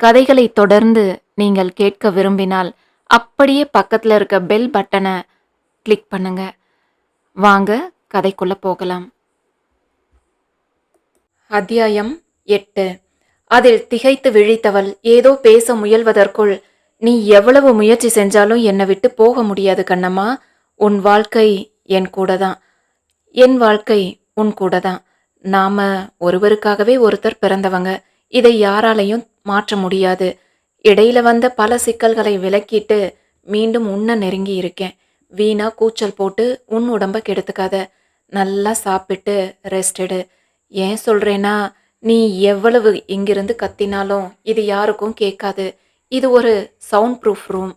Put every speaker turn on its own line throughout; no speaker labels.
கதைகளை தொடர்ந்து நீங்கள் கேட்க விரும்பினால் அப்படியே பக்கத்தில் இருக்க பெல் பட்டனை கிளிக் பண்ணுங்க. வாங்க கதைக்குள்ள போகலாம். அத்தியாயம் எட்டு. அதில் திகைத்து விழித்தவள் ஏதோ பேச முயல்வதற்குள் நீ எவ்வளவு முயற்சி செஞ்சாலும் என்னை விட்டு போக முடியாது கண்ணம்மா. உன் வாழ்க்கை என் கூட தான் என் வாழ்க்கை உன் கூட தான் நாம ஒருவருக்காகவே ஒருத்தர் பிறந்தவங்க. இதை யாராலையும் மாற்ற முடியாது. இடையில வந்த பல சிக்கல்களை விலக்கிட்டு மீண்டும் உன்னை நெருங்கி இருக்கேன். வீணா கூச்சல் போட்டு உன் உடம்ப கெடுத்துக்காத. நல்லா சாப்பிட்டு ரெஸ்ட் எடு. ஏன் சொல்றேன்னா நீ எவ்வளவு இங்கிருந்து கத்தினாலும் இது யாருக்கும் கேட்காது. இது ஒரு சவுண்ட் ப்ரூஃப் ரூம்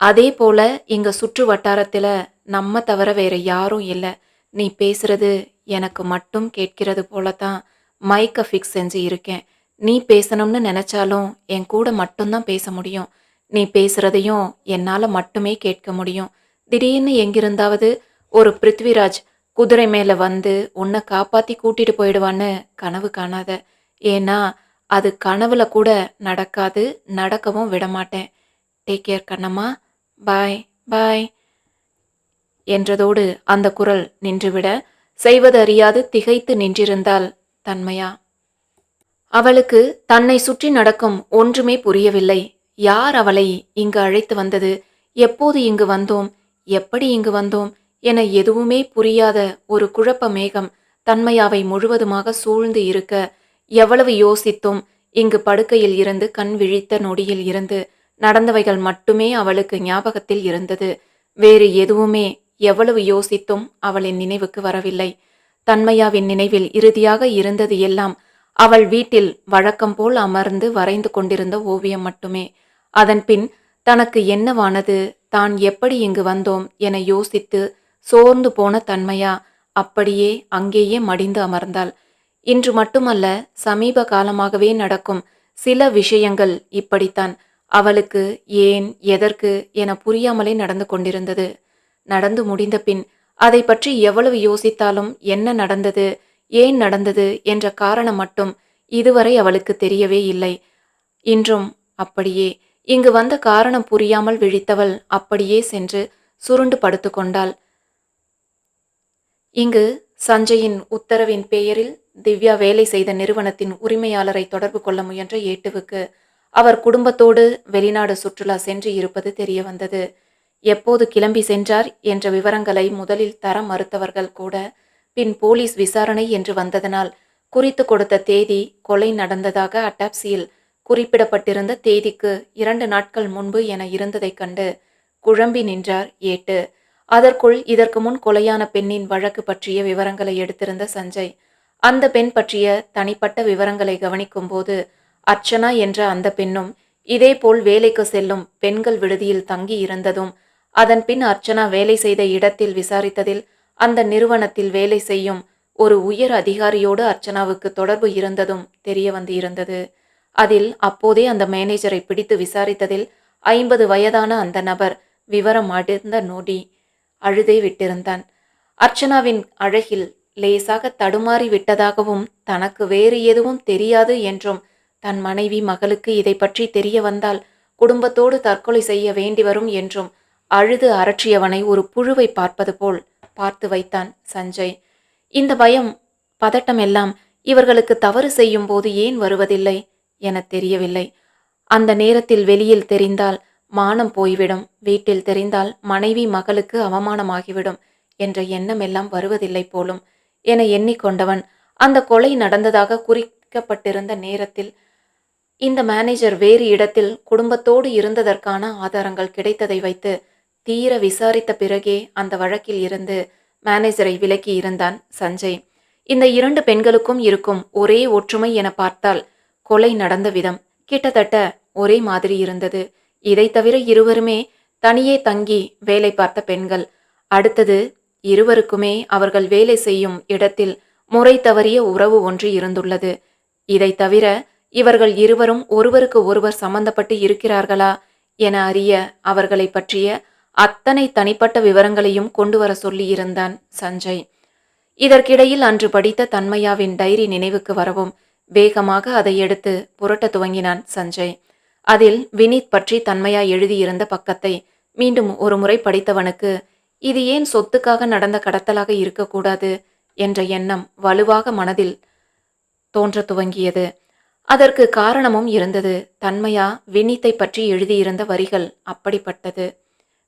அதே போல எங்கள் சுற்று வட்டாரத்தில் நம்ம தவிர வேற யாரும் இல்லை. நீ பேசுறது எனக்கு மட்டும் கேட்கிறது போல தான் மைக்கை ஃபிக்ஸ் செஞ்சு இருக்கேன். நீ பேசணும்னு நினைச்சாலும் என் கூட மட்டும்தான் பேச முடியும். நீ பேசுறதையும் என்னால் மட்டுமே கேட்க முடியும். திடீர்னு எங்கிருந்தாவது ஒரு பிருத்விராஜ் குதிரை மேலே வந்து உன்னை காப்பாற்றி கூட்டிட்டு போயிடுவான்னு கனவு காணாத. ஏன்னா அது கனவுல கூட நடக்காது நடக்கவும் விடமாட்டேன். Take care Kannamma. Bye bye என்றதோடு அந்த குரல் நின்றுவிட செய்வது அறியாது திகைத்து நின்றிருந்தால் தன்மையா? அவளுக்கு தன்னை சுற்றி நடக்கும் ஒன்றுமே புரியவில்லை. யார் அவளை இங்கு அழைத்து வந்தது? எப்போது இங்கு வந்தோம்? எப்படி இங்கு வந்தோம்? என எதுவுமே புரியாத ஒரு குழப்ப மேகம் தன்மையாவை முழுவதுமாக சூழ்ந்து இருக்க எவ்வளவு யோசித்தும். இங்கு படுக்கையில் இருந்து கண் விழித்த நொடியில் இருந்து நடந்தவைகள் மட்டுமே அவளுக்கு ஞாபகத்தில் இருந்தது. வேறு எதுவுமே எவ்வளவு யோசித்தும் அவளின் நினைவுக்கு வரவில்லை. தன்மையாவின் நினைவில் இறுதியாக இருந்தது எல்லாம் அவள் வீட்டில் வழக்கம் போல் அமர்ந்து வரைந்து கொண்டிருந்த ஓவியம் மட்டுமே. அதன்பின் தனக்கு என்னவானது? தான் எப்படி இங்கு வந்தோம்? என யோசித்து சோர்ந்து போன தன்மையா அப்படியே அங்கேயே மடிந்து அமர்ந்தாள். இன்று மட்டுமல்ல சமீப காலமாகவே நடக்கும் சில விஷயங்கள் இப்படித்தான். அவளுக்கு ஏன் எதற்கு என புரியாமலே நடந்து கொண்டிருந்தது. நடந்து முடிந்த பின் அதை பற்றி எவ்வளவு யோசித்தாலும் என்ன நடந்தது? ஏன் நடந்தது என்ற காரணம் மட்டும் இதுவரை அவளுக்கு தெரியவே இல்லை. இன்றும் அப்படியே இங்கு வந்த காரணம் புரியாமல் விழித்தவள் அப்படியே சென்று சுருண்டு படுத்து கொண்டாள். இங்கு சஞ்சயின் உத்தரவின் பெயரில் திவ்யா வேலை செய்த நிறுவனத்தின் உரிமையாளரை தொடர்பு கொள்ள முயன்ற ஏட்டுவுக்கு அவர் குடும்பத்தோடு வெளிநாடு சுற்றுலா சென்று இருப்பது தெரிய வந்தது. எப்போது கிளம்பி சென்றார் என்ற விவரங்களை முதலில் தர மறுத்தவர்கள் கூட பின் போலீஸ் விசாரணை என்று வந்ததனால் குறித்து கொடுத்த தேதி கொலை நடந்ததாக அட்டாப்சியில் குறிப்பிடப்பட்டிருந்த தேதிக்கு இரண்டு நாட்கள் முன்பு என இருந்ததைக் கண்டு குழம்பி நின்றார் ஏட்டு. அதற்குள் இதற்கு முன் கொலையான பெண்ணின் வழக்கு பற்றிய விவரங்களை எடுத்திருந்த சஞ்சய். அந்த பெண் பற்றிய தனிப்பட்ட விவரங்களை கவனிக்கும் போது அர்ச்சனா என்ற அந்த பெண்ணும் இதேபோல் வேலைக்கு செல்லும் பெண்கள் விடுதியில் தங்கி இருந்ததும் அதன் பின் அர்ச்சனா வேலை செய்த இடத்தில் விசாரித்ததில் அந்த நிறுவனத்தில் வேலை செய்யும் ஒரு உயர் அதிகாரியோடு அர்ச்சனாவுக்கு தொடர்பு இருந்ததும் தெரிய வந்து இருந்தது அதில் அப்போதே அந்த மேனேஜரை பிடித்து விசாரித்ததில் ஐம்பது வயதான அந்த நபர் விவரம் அடைந்த நொடி அழுதே விட்டிருந்தான். அர்ச்சனாவின் அழகில் லேசாக தடுமாறி விட்டதாகவும் தனக்கு வேறு எதுவும் தெரியாது என்றும் தன் மனைவி மகளுக்கு இதை பற்றி தெரிய வந்தால் குடும்பத்தோடு தற்கொலை செய்ய வேண்டி வரும் என்றும் அழுது அரற்றியவனை ஒரு புழுவை பார்ப்பது போல் பார்த்து வைத்தான் சஞ்சய். இந்த பயம் பதட்டம் எல்லாம் இவர்களுக்கு தவறு செய்யும் போது ஏன் வருவதில்லை என தெரியவில்லை. அந்த நேரத்தில் வெளியில் தெரிந்தால் மானம் போய்விடும் வீட்டில் தெரிந்தால் மனைவி மகளுக்கு அவமானமாகிவிடும் என்ற எண்ணம் எல்லாம் வருவதில்லை போலும். என எண்ணிக்கொண்டவன் அந்த கொலை நடந்ததாக குறிக்கப்பட்டிருந்த நேரத்தில் இந்த மேனேஜர் வேறு இடத்தில் குடும்பத்தோடு இருந்ததற்கான ஆதாரங்கள் கிடைத்ததை வைத்து தீர விசாரித்த பிறகே அந்த வழக்கில் இருந்து மேனேஜரை விலக்கி இருந்தான் சஞ்சய். இந்த இரண்டு பெண்களுக்கும் இருக்கும் ஒரே ஒற்றுமை என பார்த்தால் கொலை நடந்த விதம். கிட்டத்தட்ட ஒரே மாதிரி இருந்தது. இதை தவிர இருவருமே தனியே தங்கி வேலை பார்த்த பெண்கள். அடுத்தது இருவருக்குமே அவர்கள் வேலை செய்யும் இடத்தில் முறை தவறிய உறவு ஒன்று இருந்துள்ளது. இதை தவிர இவர்கள் இருவரும் ஒருவருக்கு ஒருவர் சம்பந்தப்பட்டு இருக்கிறார்களா என அறிய அவர்களை பற்றிய அத்தனை தனிப்பட்ட விவரங்களையும் கொண்டு வர சொல்லியிருந்தான் சஞ்சய். இதற்கிடையில் அன்று படித்த தன்மையாவின் டைரி நினைவுக்கு வரவும் வேகமாக அதை எடுத்து புரட்ட துவங்கினான் சஞ்சய். அதில் வினீத் பற்றி தன்மையா எழுதியிருந்த பக்கத்தை மீண்டும் ஒரு முறை படித்தவனுக்கு இது ஏன் சொத்துக்காக நடந்த கடத்தலாக இருக்கக்கூடாது என்ற எண்ணம் வலுவாக மனதில் தோன்றத் துவங்கியது. அதற்கு காரணமும் இருந்தது தன்மையா வினீத்தை பற்றி எழுதியிருந்த வரிகள் அப்படிப்பட்டது.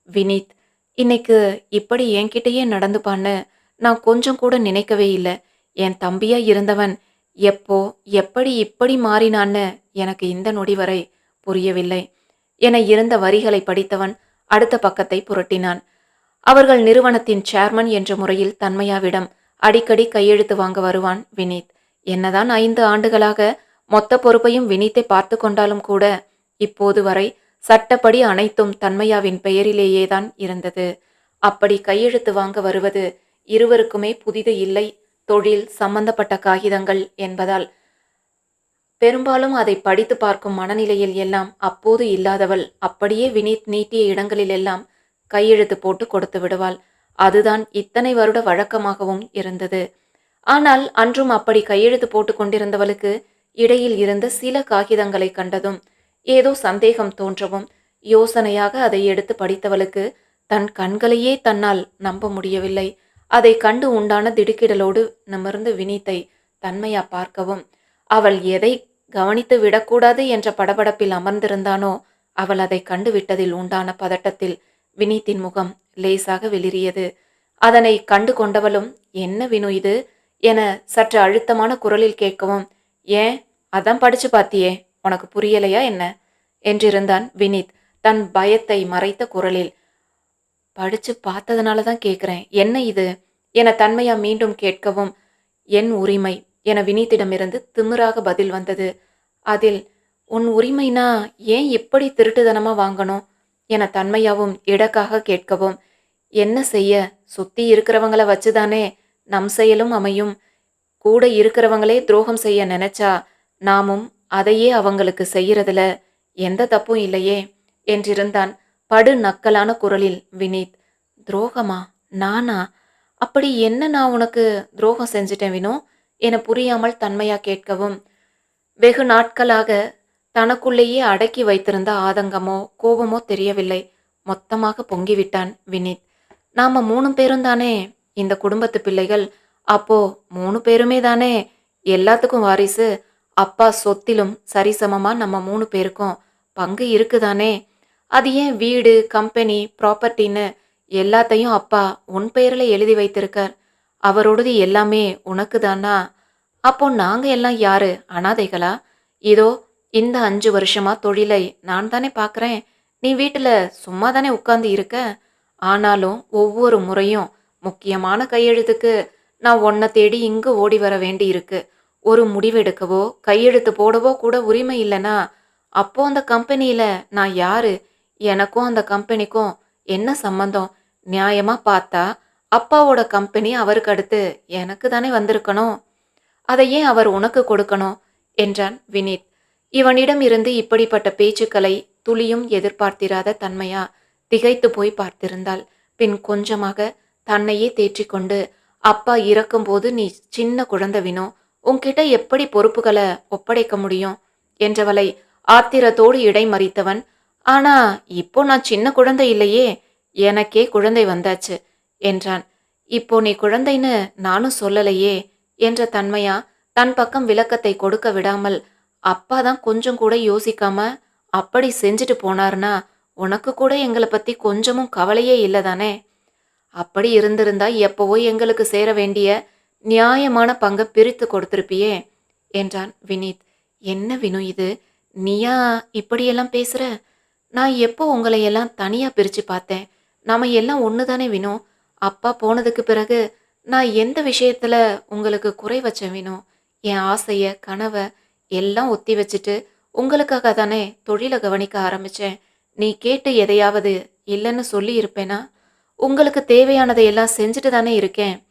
வினீத் இன்னைக்கு இப்படி என்கிட்டயே நடந்துப்பான்னு நான் கொஞ்சம் கூட நினைக்கவே இல்லை. என் தம்பியா இருந்தவன் எப்போ எப்படி இப்படி மாறினான்னு எனக்கு இந்த நொடி வரை புரியவில்லை. என இருந்த வரிகளை படித்தவன் அடுத்த பக்கத்தை புரட்டினான். அவர்கள் நிறுவனத்தின் சேர்மன் என்ற முறையில் தன்மையாவிடம் அடிக்கடி கையெழுத்து வாங்க வருவான் வினீத். என்னதான் ஐந்து ஆண்டுகளாக மொத்த பொறுப்பையும் வினீத்தை பார்த்து கொண்டாலும் கூட இப்போது வரை சட்டப்படி அனைத்தும் தன்மையாவின் பெயரிலேயேதான் இருந்தது. அப்படி கையெழுத்து வாங்க வருவது இருவருக்குமே புதிது இல்லை. தொழில் சம்பந்தப்பட்ட காகிதங்கள் என்பதால். பெரும்பாலும் அதை படித்து பார்க்கும் மனநிலையில் எல்லாம் அப்போது இல்லாதவள் அப்படியே வினீத் நீட்டிய இடங்களிலெல்லாம் கையெழுத்து போட்டு கொடுத்து விடுவாள். அதுதான் இத்தனை வருட வழக்கமாகவும் இருந்தது. ஆனால் அன்றும் அப்படி கையெழுத்து போட்டு கொண்டிருந்தவளுக்கு இடையில் இருந்த சில காகிதங்களை கண்டதும் ஏதோ சந்தேகம் தோன்றவும் யோசனையாக அதை எடுத்து படித்தவளுக்கு தன் கண்களையே தன்னால் நம்ப முடியவில்லை. அதை கண்டு உண்டான திடுக்கிடலோடு நிமிர்ந்து வினீத்தை தன்மையா பார்க்கவும் அவள் எதை கவனித்து விடக்கூடாது என்ற படபடப்பில் அமர்ந்திருந்தானோ அவள் அதை கண்டு விட்டதில் உண்டான பதட்டத்தில் வினீத்தின் முகம் லேசாக வெளிரியது அதனை கண்டு கொண்டவளும் என்ன வினு இது என சற்று அழுத்தமான குரலில் கேட்கவும் ஏன்? அதான் படிச்சு பாத்தியே. உனக்கு புரியலையா என்ன? என்றிருந்தான் வினீத் தன் பயத்தை மறைத்த குரலில். படிச்சு பார்த்ததுனால தான் கேட்குறேன் என்ன இது? என தன்மையா மீண்டும் கேட்கவும் என் உரிமை என வினீத்திடமிருந்து திமிராக பதில் வந்தது. அதில் உன் உரிமைனா ஏன் இப்படி திருட்டுதனமா வாங்கணும்? என தன்மையாவும் இடக்காக கேட்கவும் என்ன செய்ய? சுத்தி இருக்கிறவங்கள வச்சுதானே நம் செயலும் அமையும். கூட இருக்கிறவங்களே துரோகம் செய்ய நினைச்சா நாமும் அதையே அவங்களுக்கு செய்யறதுல எந்த தப்பும் இல்லையே என்றிருந்தான் படு நக்கலான குரலில் வினீத். துரோகமா? நானா? அப்படி என்ன நான் உனக்கு துரோகம் செஞ்சிட்டேன் வினோ? என புரியாமல் தன்மையா கேட்கவும் வெகு நாட்களாக தனக்குள்ளேயே அடக்கி வைத்திருந்த ஆதங்கமோ கோபமோ தெரியவில்லை. மொத்தமாக பொங்கிவிட்டான் வினீத். நாம மூணு பேரும் தானே? இந்த குடும்பத்து பிள்ளைகள். அப்போ மூணு பேருமே தானே? எல்லாத்துக்கும் வாரிசு. அப்பா சொத்திலும் சரிசமமாக நம்ம மூணு பேருக்கும் பங்கு இருக்குதானே? அது ஏன் வீடு கம்பெனி ப்ராப்பர்ட்டின்னு எல்லாத்தையும் அப்பா உன் பெயரில் எழுதி வைத்திருக்கார். அவரோடது எல்லாமே உனக்கு தானா அப்போ நாங்கள் எல்லாம் யாரு அனாதைகளா? இதோ இந்த அஞ்சு வருஷமா தொழிலை நான் தானே பார்க்குறேன் நீ வீட்டில் சும்மா தானே உட்காந்து இருக்க? ஆனாலும் ஒவ்வொரு முறையும் முக்கியமான கையெழுத்துக்கு நான் உன்னை தேடி இங்கு ஓடி வர வேண்டி இருக்குது ஒரு முடிவெடுக்கவோ கையெழுத்து போடவோ கூட உரிமை இல்லைனா அப்போ அந்த கம்பெனியில் நான் யாரு? எனக்கும் அந்த கம்பெனிக்கும் என்ன சம்பந்தம்? நியாயமாக பார்த்தா அப்பாவோட கம்பெனி அவருக்கு அடுத்து எனக்கு தானே வந்திருக்கணும். அதை ஏன் அவர் உனக்கு கொடுக்கணும்? என்றான் வினீத். இவனிடம் இருந்து இப்படிப்பட்ட பேச்சுக்களை துளியும் எதிர்பார்த்திராத தன்மையா திகைத்து போய் பார்த்திருந்தாள். பின் கொஞ்சமாக தன்னையே தேற்றிக்கொண்டு அப்பா இறக்கும்போது நீ சின்ன குழந்தை வினோ உன்கிட்ட எப்படி பொறுப்புகளை ஒப்படைக்க முடியும்? என்றவளை ஆத்திரத்தோடு இடைமறித்தவன் ஆனா இப்போ நான் சின்ன குழந்தை இல்லையே எனக்கே குழந்தை வந்தாச்சு என்றான். இப்போ நீ குழந்தைன்னு நானும் சொல்லலையே என்ற தன்மையா தன் பக்கம் விளக்கத்தை கொடுக்க விடாமல் அப்பா தான் கொஞ்சம் கூட யோசிக்காம அப்படி செஞ்சுட்டு போனார்னா உனக்கு கூட எங்களை பத்தி கொஞ்சமும் கவலையே இல்லதானே அப்படி இருந்திருந்தா எப்பவோ எங்களுக்கு சேர வேண்டிய நியாயமான பங்கை பிரித்து கொடுத்துருப்பியே என்றான் வினீத். என்ன வினு இது? நீயா இப்படியெல்லாம் பேசுகிற நான் எப்போ உங்களை எல்லாம் தனியாக பிரித்து பார்த்தேன்? நாம் எல்லாம் ஒன்று தானே வினோ? அப்பா போனதுக்கு பிறகு நான் எந்த விஷயத்தில் உங்களுக்கு குறை வச்சேன் வினோ? என் ஆசையை கனவை எல்லாம் ஒத்தி வச்சுட்டு உங்களுக்காக தானே தொழிலை கவனிக்க ஆரம்பித்தேன் நீ கேட்டு எதையாவது இல்லைன்னு சொல்லி இருப்பேனா? உங்களுக்கு தேவையானதை எல்லாம் செஞ்சுட்டு தானே இருக்கேன்.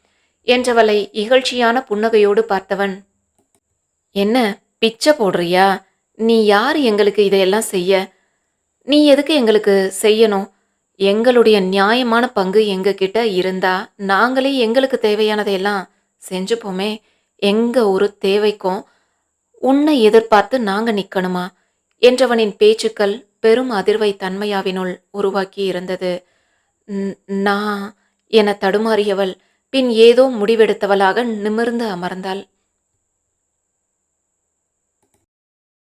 என்றவளை இகழ்ச்சியான புன்னகையோடு பார்த்தவன். என்ன பிச்சை போடுறியா? நீ யார் எங்களுக்கு இதையெல்லாம் செய்ய? நீ எதுக்கு எங்களுக்கு செய்யணும்? எங்களுடைய நியாயமான பங்கு எங்ககிட்ட இருந்தா நாங்களே எங்களுக்கு தேவையானதையெல்லாம் செஞ்சுப்போமே. எங்க ஒரு தேவைக்கும் உன்னை எதிர்பார்த்து நாங்க நிக்கணுமா? என்றவனின் பேச்சுக்கள் பெரும் அதிர்வை தன்மையாவினுள் உருவாக்கி இருந்தது. நான் என தடுமாறியவள் பின் ஏதோ முடிவெடுத்தவளாக நிமிர்ந்து அமர்ந்தாள்.